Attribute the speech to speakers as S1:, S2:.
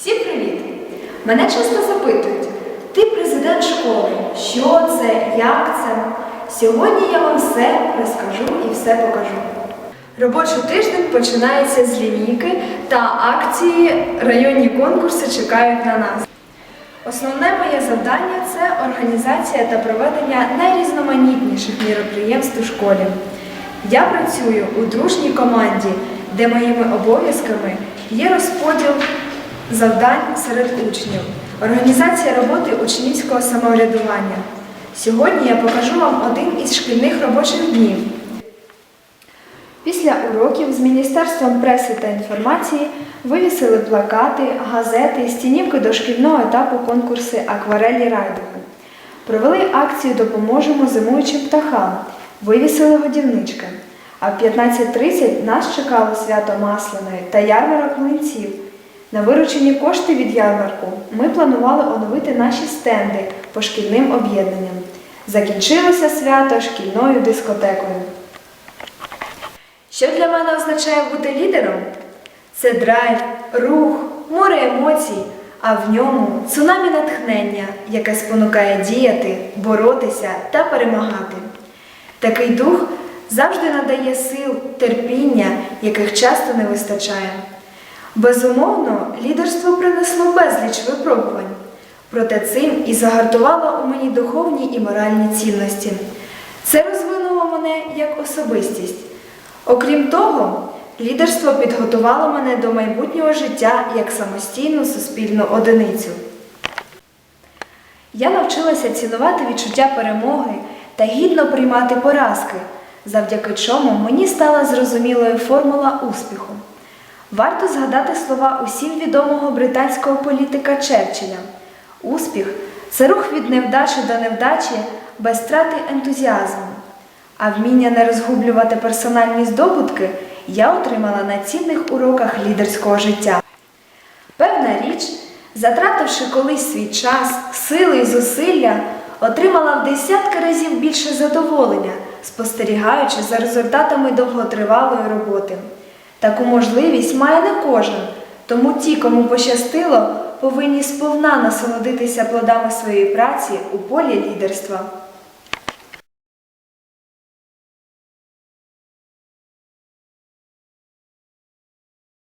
S1: Всім привіт! Мене часто запитують, ти президент школи, що це, як це? Сьогодні я вам все розкажу і все покажу. Робочий тиждень починається з лінійки та акції районні конкурси чекають на нас. Основне моє завдання це організація та проведення найрізноманітніших міроприємств у школі. Я працюю у дружній команді, де моїми обов'язками є розподіл завдань серед учнів, організація роботи учнівського самоврядування. Сьогодні я покажу вам один із шкільних робочих днів. Після уроків з Міністерством преси та інформації вивісили плакати, газети, стінівки дошкільного етапу конкурси Акварелі Райдуги. Провели акцію Допоможемо зимуючим птахам, вивісили годівнички. А в 15.30 нас чекало свято Масляної та ярмарок млинців. На виручені кошти від ярмарку ми планували оновити наші стенди по шкільним об'єднанням. Закінчилося свято шкільною дискотекою. Що для мене означає бути лідером? Це драйв, рух, море емоцій, а в ньому цунамі натхнення, яке спонукає діяти, боротися та перемагати. Такий дух завжди надає сил, терпіння, яких часто не вистачає. Безумовно, лідерство принесло безліч випробувань, проте цим і загартувало у мені духовні і моральні цінності. Це розвинуло мене як особистість. Окрім того, лідерство підготувало мене до майбутнього життя як самостійну суспільну одиницю. Я навчилася цінувати відчуття перемоги та гідно приймати поразки, завдяки чому мені стала зрозумілою формула успіху. Варто згадати слова усім відомого британського політика Черчилля. Успіх це рух від невдачі до невдачі без втрати ентузіазму. А вміння не розгублювати персональні здобутки я отримала на цінних уроках лідерського життя. Певна річ, затративши колись свій час, сили і зусилля, отримала в десятки разів більше задоволення, спостерігаючи за результатами довготривалої роботи. Таку можливість має не кожен, тому ті, кому пощастило, повинні сповна насолодитися плодами своєї праці у полі лідерства.